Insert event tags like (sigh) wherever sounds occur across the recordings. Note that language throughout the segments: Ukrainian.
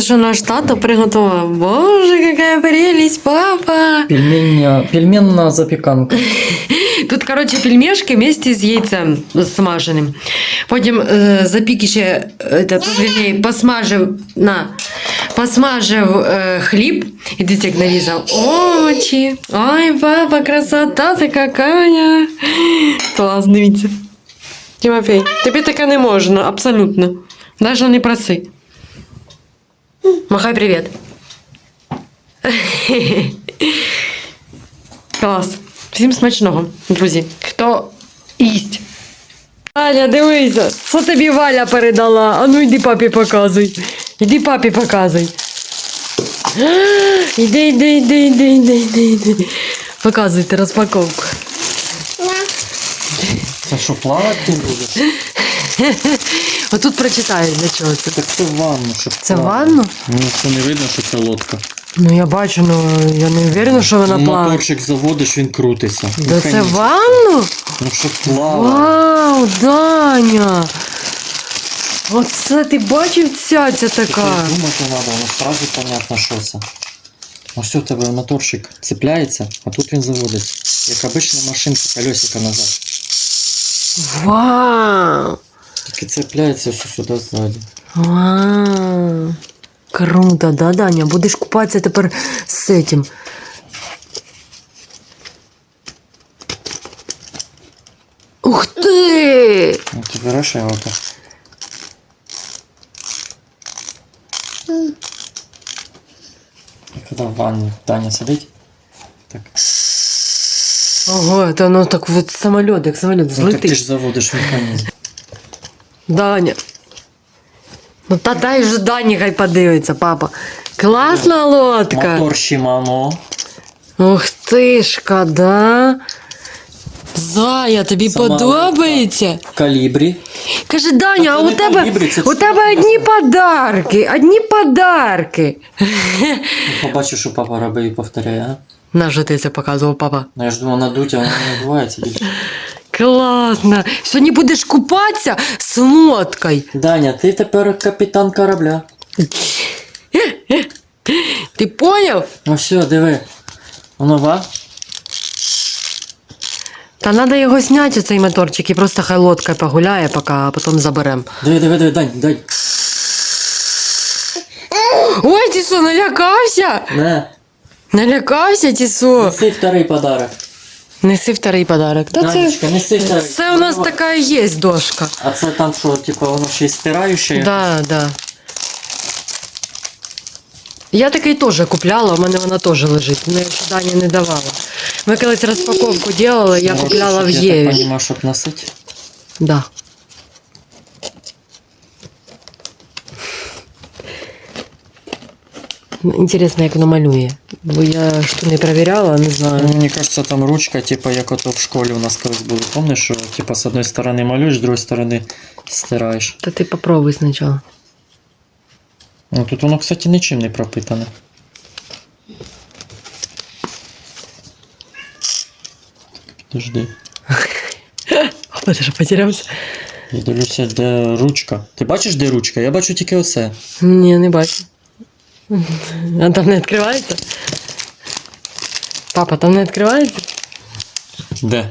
Дивіться, що наш тато приготував. Боже, яка прелість, папа! Пельменя, пельменна запіканка. (laughs) Тут, коротше, пельмешки вместе з яйцем смаженим. Потім е, запік ще е, та, вернее, посмажив, на, посмажив е, хліб і дивіться, як нарізав очі. Ой, папа, красота ти какая. (gasps) Клас, дивіться. Тимофей, тобі таке не можна, абсолютно. Даже не проси. Махай привіт. Клас. Всім смачного, друзі. Хто їсть? Валя, дивися, що тобі Валя передала. А ну йди папі показуй. Іди папі показуй. (gasps) Іди, іди, іди, іди, іди, іди, іди. Показуйте розпаковку. Це що, плавати будеш? (laughs) Отут прочитаю, для чого це. Так це ванну, щоб Це плавати. ванну? Ну, що не видно, що це лодка. Ну я бачу, ну я не впевнена, що вона плаває. Моторчик заводиш, він крутиться. Ну, Да це конечно. ванну? Ну, щоб плавати. Вау, Даня! Оце ти бачив ця ця Тільки така. Думати треба, воно сразу понятно, що це. Ось у тебе моторчик цепляється, а тут він заводиться. Як обична машинка, колесика назад. Вау! Тільки цепляється все сюди ззаді. Вау! Круто, да, Даня? Будеш купатися тепер з цим. Ух ти! Ну, ти береш його так. І коли в ванні Таня сидить, так. Ого, це воно так от самоліт, як самоліт Ну, так ти злетить. ж заводиш механізм. Даня. Ну та дай вже Дані хай подивиться, папа. Класна лодка. Мотор Shimano. Ух тишка, да? Зая, тобі Сама подобається? В калібрі. Каже, Даня, а у тебе, калібри, це у тебе одні подарки, одні подарки. Ну, Побачив, що папа робить і повторяє, а? На що ти це показував, папа? Ну я ж думав надуть, а воно не відбувається більше. Класно. Сьогодні будеш купатися з лодкою. Даня, ти тепер капітан корабля. Ти поняв? Ну все, диви. Воно ва? Та треба його зняти, цей моторчик, і просто хай лодка погуляє, поки, а потім заберемо. Диви, диви, диви, Дань, Дань. Ой, ти що, налякався? Не, Налякався, Тісо? неси вторий подарок. Неси вторий подарок. Та це, Данечка, неси вторий. це у нас така і є дошка. А це там що, типу, воно ще й стираюче? Да, да. Я такий теж купляла, у мене вона теж лежить. Мене ще Дані не давала. Ми колись розпаковку робили, я Може, купляла в щоб, Я Єві. так розумію, щоб носити. Да. Ну, Інтересно, як воно малює. Бо я ж не перевіряла, не Ну, знаю. Мені кажется, там ручка, типу, як ото в школі у нас колись було. Помниш, що типу, з одної сторони малюєш, з другої сторони стираєш. Та ти попробуй спочатку. Ну, тут воно, кстати, нічим не пропитане. Подожди. (laughs) Опа, ти що потерявся? Я дивлюся, де ручка. Ти бачиш, де ручка? Я бачу тільки оце. Ні, не бачу. А там не відкривається? Папа, там не відкривається? Де?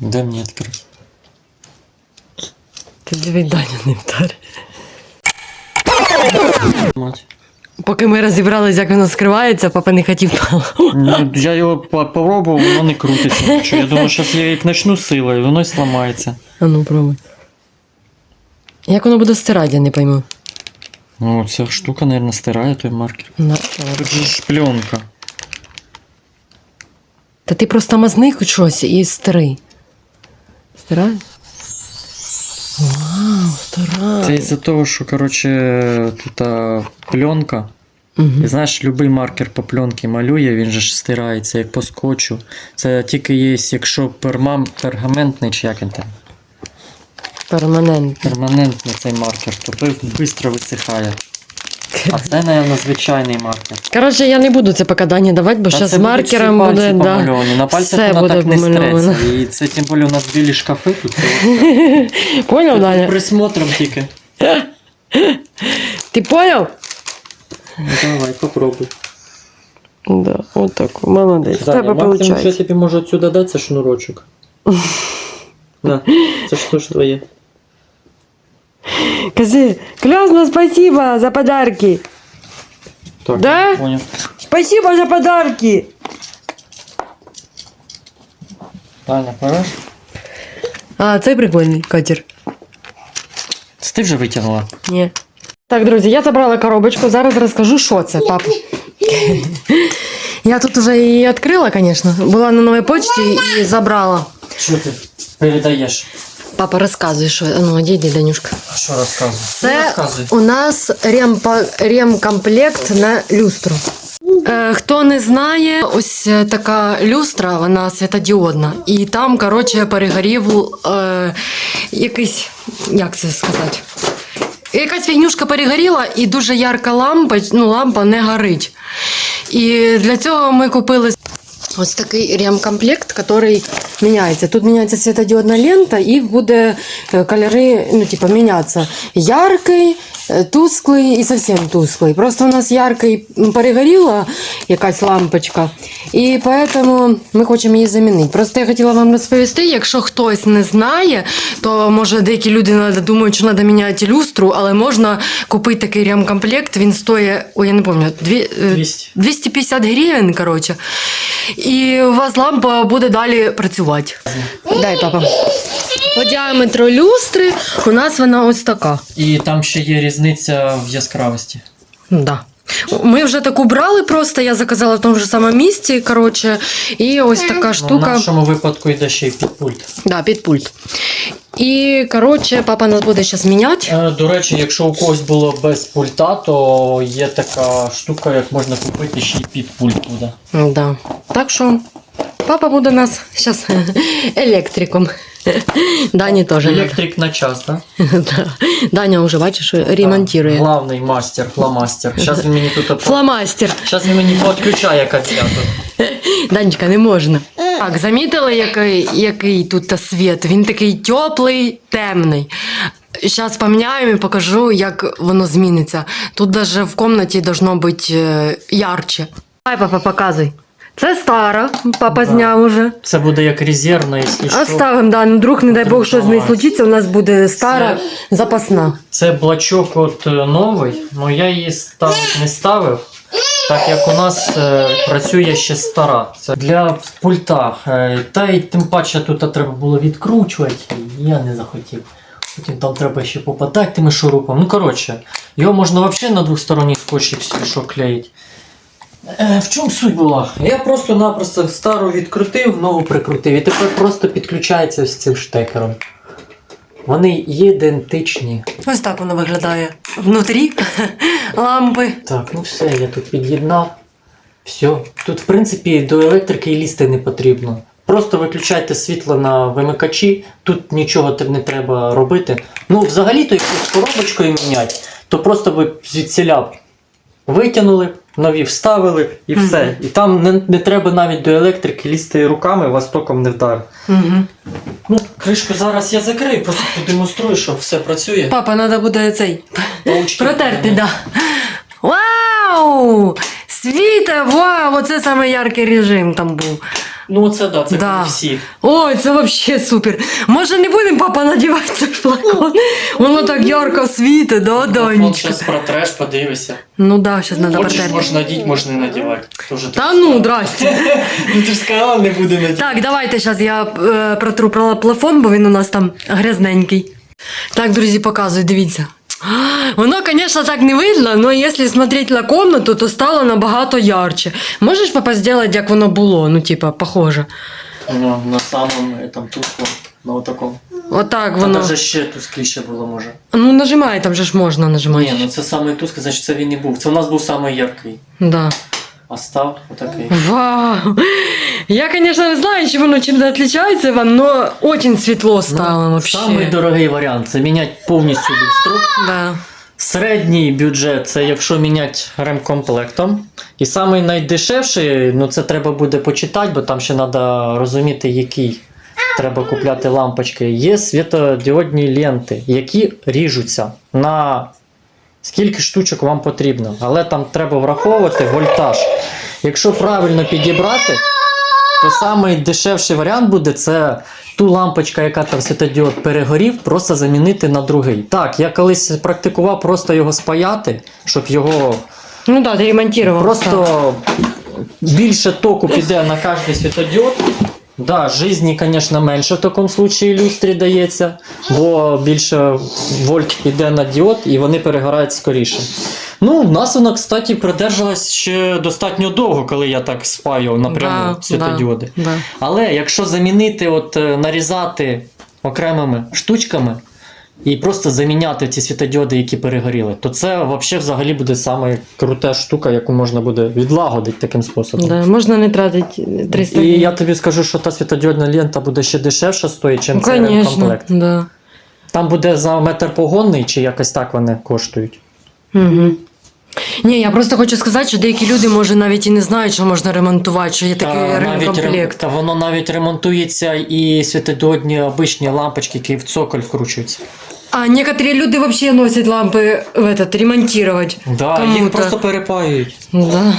Де мені відкрити? Ти диви Даня не. Мать. Поки ми розібралися, як воно скривається, папа не хотів. Ну, я його по- попробував, воно не крутиться. Що я думаю, зараз я як начну силою, воно й зламається. А ну пробуй. Як воно буде стирати, я не пойму. Ну, ця штука, мабуть, стирає той маркер. На. Тут же ж пленка. Та ти просто мазни хоч щось і стирай. Стирай? Вау, Це стирай. із-за того, що, коротше, тут а, пленка. Угу. І знаєш, будь-який маркер по пленці малює, він же ж стирається, як по скотчу. Це тільки є, якщо пермам, пергаментний чи як він там. Перманент. Перманентний цей маркер, той швидко висихає. А це, мабуть, звичайний маркер. Коротше, я не буду це поки Дані давати, бо зараз маркером буде. Да. На пальцях Все воно буде так не помальовано. стреться. І це тим більше у нас білі шкафи тут. (laughs) Поняв, Даня? присмотром тільки. (laughs) Ти понял? Ну, Давай, попробуй. Да, вот так. Молодець. Даня, максимум, що я тобі можу отсюда дати, це шнурочок. (laughs) На, це ж теж твоє. Кажи, класно, спасибо за подарки. Так, Да? Понял. Спасибо за подарки. Таня, пора? А, цей прикольний катер. Це ти вже витягнула? Ні. Так, друзі, я забрала коробочку. Зараз розкажу, що це, пап. Я тут уже її відкрила, звісно. Була на новій почті і забрала. Що ти передаєш? Папа, розказуй, що. Ну, діді, Данюшка. Що розказуй? Це розказуй. у нас ремпа- ремкомплект на люстру. Е, хто не знає, ось е, така люстра, вона світодіодна. І там, коротше, перегорів е, якийсь, як це сказати? Якась фігнюшка перегоріла, і дуже ярка лампа, ну, лампа не горить. І для цього ми купили Ось такий ремкомплект, який міняється. Тут міняється світодіодна лента, і буде е, кольори, ну, типу, мінятися. Яркий, е, тусклий і зовсім тусклий. Просто у нас яркий перегоріла якась лампочка, і тому ми хочемо її замінити. Просто я хотіла вам розповісти, якщо хтось не знає, то може деякі люди думають, що треба міняти люстру, але можна купити такий ремкомплект. Він стоїть, ой, я не пам'ятаю, дві- е, 200. 250 гривень, коротше. І у вас лампа буде далі працювати. Дай, папа. По діаметру люстри у нас вона ось така. І там ще є різниця в яскравості. Да. Ми вже таку брали просто, я заказала в тому ж самому місці, коротше, і ось така Ну, в штука. нашому випадку йде ще й під пульт. Да, під пульт. І, коротше, папа нас буде зараз міняти. Е, До речі, якщо у когось було без пульта, то є така штука, як можна купити ще й під пульт буде. Да. Так що папа буде нас зараз (laughs) електриком. (laughs) Дані теж. Електрик на час, так? (laughs) Да. Даня вже бачиш, що ремонтує. Главний мастер, фломастер. Зараз він мені тут Фломастер. Зараз він мені підключає кацяту. (laughs) Данечка, не можна. Так, замітили, який, який тут світ? Він такий теплий, темний. Зараз поміняємо і покажу, як воно зміниться. Тут навіть в кімнаті должно бути е, ярче. Давай, папа, показуй. Це стара, папа Да. зняв уже. Це буде як резервна, якщо що. Оставимо, да, ну вдруг, не дай Бог, щось з нею случиться, у нас буде стара запасна. Це блочок от е, новий, але я її став, не ставив, так як у нас е, працює ще стара. Це для пульта. Е, та й тим паче тут треба було відкручувати, я не захотів. Потім там треба ще попадати тими шурупами. Ну, коротше, його можна взагалі на двосторонній скотч, якщо що клеїть. Е, в чому суть була? Я просто-напросто стару відкрутив, нову прикрутив, і тепер просто підключається ось цим штекером. Вони ідентичні. Ось так воно виглядає. Внутрі (laughs) лампи. Так, ну все, я тут під'єднав. Все. Тут, в принципі, до електрики і лізти не потрібно. Просто виключайте світло на вимикачі, тут нічого не треба робити. Ну, взагалі-то, якщо з коробочкою міняти, то просто ви звідсіля витягнули, нові вставили і все. Мгм. І там не, не треба навіть до електрики лізти руками, вас током не вдарить. Угу. Ну, кришку зараз я закрию, просто продемонструю, що все працює. Папа, треба буде цей Паучки. протерти, да. Вау! Світа, вау! Оце саме яркий режим там був. Ну, це да, це Да. всі. Ой, це взагалі супер. Може не будемо папа надівати цей флакон? Воно так ярко світить, да, Данечка? Зараз протреш, подивися. Ну да, зараз треба Хочеш, протерти. можеш надіть, можеш не надівати. Тоже Та ну, здрасте. (laughs) Ну ти ж сказала, не буде надівати. Так, давайте зараз я е, протру пла- плафон, бо він у нас там грязненький. Так, друзі, показую, дивіться. Воно, звісно, так не видно, але якщо смотреть на комнату, то стало набагато ярче. Можеш, папа, зробити, як воно було? Ну, типа, похоже. Ну, на самому там тускло, на отакому. Отак Воно воно. вже ще тускліше було, може. Ну, нажимай, там же ж можна нажимати. Ні, ну це саме тускле, значить це він і був. Це у нас був самий яркий. Да. А став отакий. Вау! Я, конечно, не знаю, чем оно чем-то отличается вам, но очень светло стало вообще. Ну, Самий дорогий варіант це міняти повністю люстру. Да. Середній бюджет це якщо міняти ремкомплектом. І самий найдешевший, ну це треба буде почитати, бо там ще треба розуміти, який треба купляти лампочки. Є світодіодні ленти, які ріжуться на скільки штучок вам потрібно. Але там треба враховувати вольтаж. Якщо правильно підібрати, то самий дешевший варіант буде це ту лампочку, яка там світодіод перегорів, просто замінити на другий. Так, я колись практикував просто його спаяти, щоб його Ну да, ти ремонтував. Просто більше току піде на кожний світодіод. Да, жизни, звісно, менше в такому случаї люстрі дається, бо більше вольт йде на діод і вони перегорають скоріше. Ну, в нас вона, кстати, продержалась ще достатньо довго, коли я так спаював напряму Да, світодіоди. Да. Але якщо замінити, от е, нарізати окремими штучками і просто заміняти ці світодіоди, які перегоріли, то це вообще взагалі буде саме крута штука, яку можна буде відлагодити таким способом. Да, можна не тратити 300 І я тобі скажу, що та світодіодна лента буде ще дешевше стоїть, чим ну, цей комплект. да. Там буде за метр погонний, чи якось так вони коштують. Угу. Ні, я просто хочу сказати, що деякі люди, може, навіть і не знають, що можна ремонтувати, що є такий навіть, рем- ремкомплект. та воно навіть ремонтується і світодіодні обичні лампочки, які в цоколь вкручуються. А некоторые люди вообще носят лампы в этот, ремонтировать. Да, їх Кому-то. просто перепаюють. Да.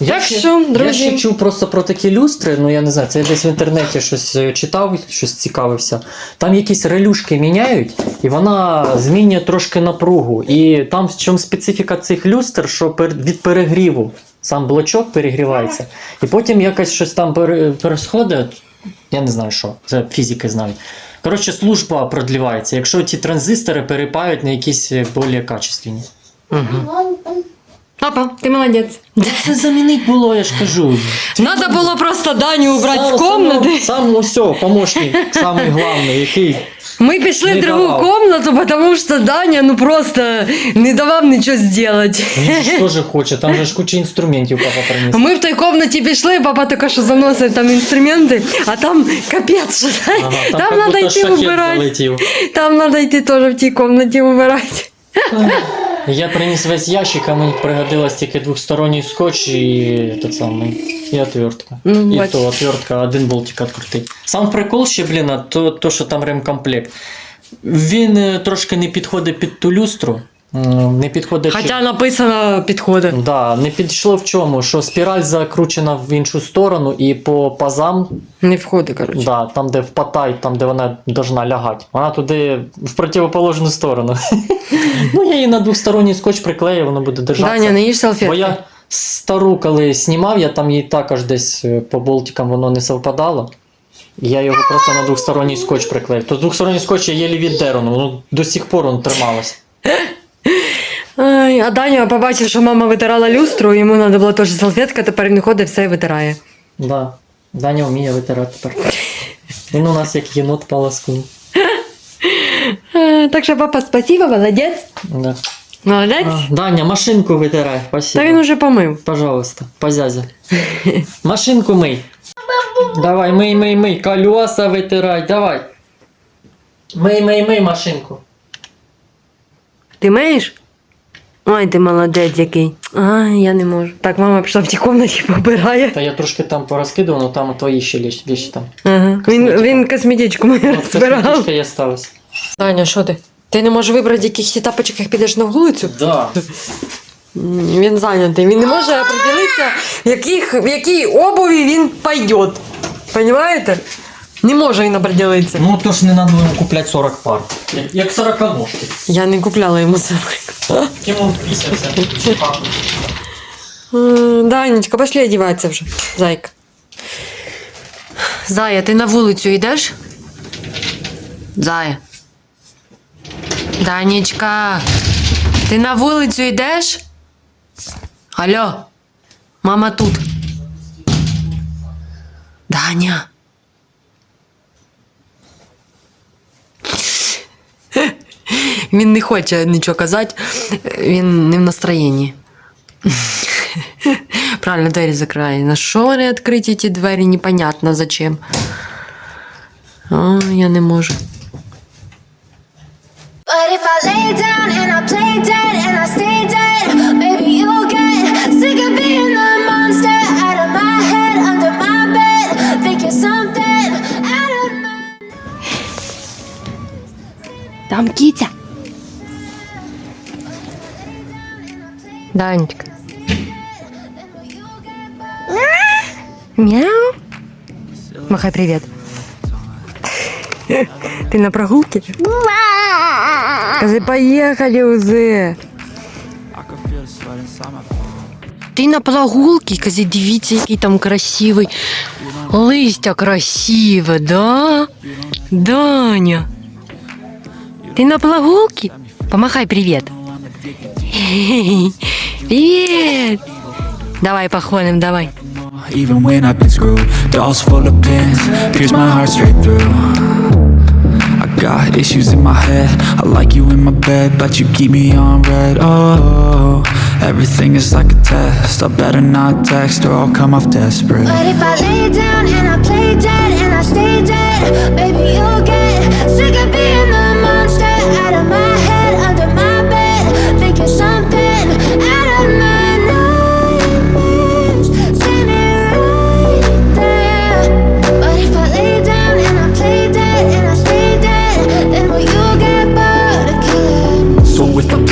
Я Так ще, що, я друзі? ще чув просто про такі люстри, ну я не знаю, це я десь в інтернеті щось е, читав, щось цікавився. Там якісь релюшки міняють, і вона змінює трошки напругу. І там в чому специфіка цих люстр, що від перегріву сам блочок перегрівається. І потім якось щось там пересходить. Я не знаю що, це фізики знають. Коротше, служба продлівається, якщо ті транзистори перепають на якісь е, більш качественні. Папа, ти молодець. Це замінить було, я ж кажу. Надо було просто Даню убрати з Сам- комнати. Сам, сам ось помощник, самий главний, який. Ми пішли Не в другу давав. комнату, тому що Даня ну просто не давав нічого зробити. Він ж теж хоче, там же ж куча інструментів папа приніс. Ми в той комнаті пішли, папа тільки що заносив там інструменти, а там капець, що Ага, там, як треба будто йти шахет вибирати. залетів. Там треба йти теж в тій комнаті вибирати. Я приніс весь ящик, а мені пригодилось тільки двосторонній скотч і тот самий, і отвертка. Ну, і бач. то отвертка, один болтик відкрутий. Сам прикол ще, блін, а то, то, що там ремкомплект. Він е, трошки не підходить під ту люстру. Не підходить. Хоча написано підходи. Да, не підійшло в чому, що спіраль закручена в іншу сторону, і по пазам, Не входи, коротше. да, там, де впатай, там, де вона должна лягати, вона туди в противоположну сторону. (laughs) ну, я її на двосторонній скотч приклею, воно буде держатися. Даня, не їж Бо салфетки. я стару, коли знімав, я там її також десь е, по болтикам воно не совпадало. Я його просто на двосторонній скотч приклеїв. То двосторонній скотч я єлі віддеру, воно до сих пор воно трималось. Ай, а Даня побачив, що мама витирала люстру, йому треба була теж салфетка, тепер він ходить, все і витирає. Да. Даня вміє витирати тепер. Він у нас як єнот паласкун. Е, Так що, папа, спасибо, молодець. Да. Молодець. А, Даня, машинку витирай, спасибо. Та він уже помив. Пожалуйста, позязя. (laughs) Машинку мий. Давай, мий, мий, мий. Колеса витирай, давай. Мий, мий, мий машинку. Ти миєш? Ой, ти молодець який. Ай, я не можу. Так, мама пішла в тій кімнаті побирає. Та я трошки там порозкидував, але там твої ще ліч- вещи там. Ага. Він, він косметичку мою От розбирав. косметичка є сталася. Таня, що ти? Ти не можеш вибрати, яких ти тапочках підеш на вулицю? Да. М, Він зайнятий. Він не може определитися, в, яких, в якій обуві він пойде. Понимаєте? Не може він определитися. Ну то ж не треба йому купляти 40 пар. Як, як 40 ножки. Я не купляла йому сорок. Пісявся. Чіпав. М, Данечка, пошли одеваться вже, зайка. Зая, ти на вулицю йдеш? Зая. Данечка, ти на вулицю йдеш? Алло, мама тут. Даня. Він не хоче нічого казати, він не в настроєнні. Правильно, двері закриває. На що вони відкриті ті двері, непонятно зачем. О, я не можу. But if I lay down and I play dead and I stay dead, maybe you'll get sick of being the monster out of my head, under my bed. Think you're something out of my. Там кітя. Данечка. Мяу. Махай привет. (laughs) Ты на прогулке? Скажи, поехали уже. Ти на прогулці, кази, дивіться, який там красивий. Листя красиве, да? Даня. Ти на прогулці? Помахай привіт. Привіт. Давай походим, давай. Even when I've been screwed Dolls full of pins Pierce my heart straight through I got issues in my head I like you in my bed But you keep me on red Oh, everything is like a test I better not text Or I'll come off desperate But if I lay down and I play dead and I stay dead, baby, you'll get sick of being the monster out of my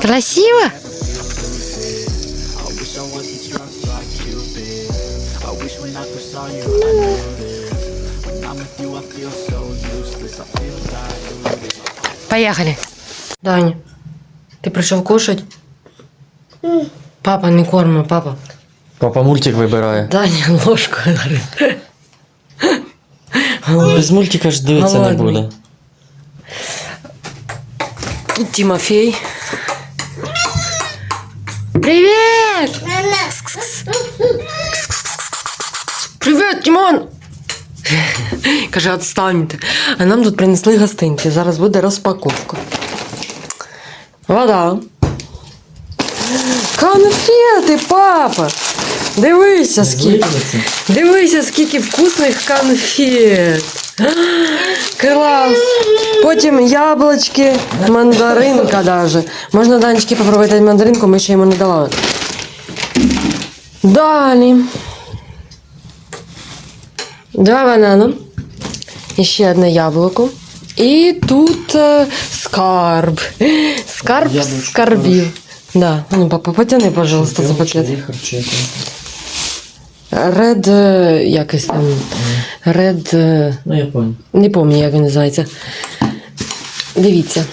Красиво? Поехали. Даня, ты пришел кушать? Папа, не корма, папа. Папа мультик вибирає. Даня, (laughs) ложку. Без мультика ж дивитися не буде. Тимофей. Привет! Привет, Тимон! Каже, отстаньте. А нам тут принесли гостинці. Зараз буде розпаковка. Вода. Конфети, папа! Дивися, скільки. Дивися, скільки вкусних конфет. Клас. Потім яблучки, мандаринка даже. Можна Данечки попробувати мандаринку, ми ще йому не давали. Далі. Два банана. І ще одне яблуко. І тут е, скарб. Скарб Яблучко скарбів. Да. Ну, папа, потяни, пожалуйста, за пакет. Ред, е, якось там. Ред. е, Ну я понял. Не пам'ятаю, як він називається. Дивіться.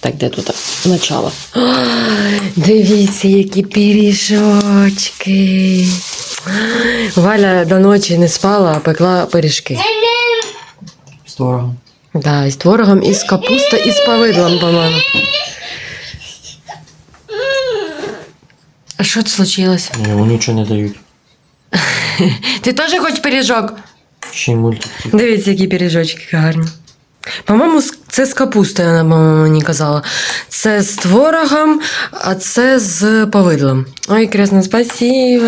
Так, де тут начало? Ой, (gasps) Дивіться, які пиріжочки. Валя до ночі не спала, а пекла пиріжки. З творогом. Да, із творогом, із капуста, і з повидлом, по-моєму. А що це случилось? Йому нічого не дають. (laughs) Ти теж хочеш пиріжок? Ще й мультик. Дивіться, які пиріжочки гарні. По-моєму, це з капустою, вона, по-моєму, мені казала. Це з творогом, а це з повидлом. Ой, красно, спасибо.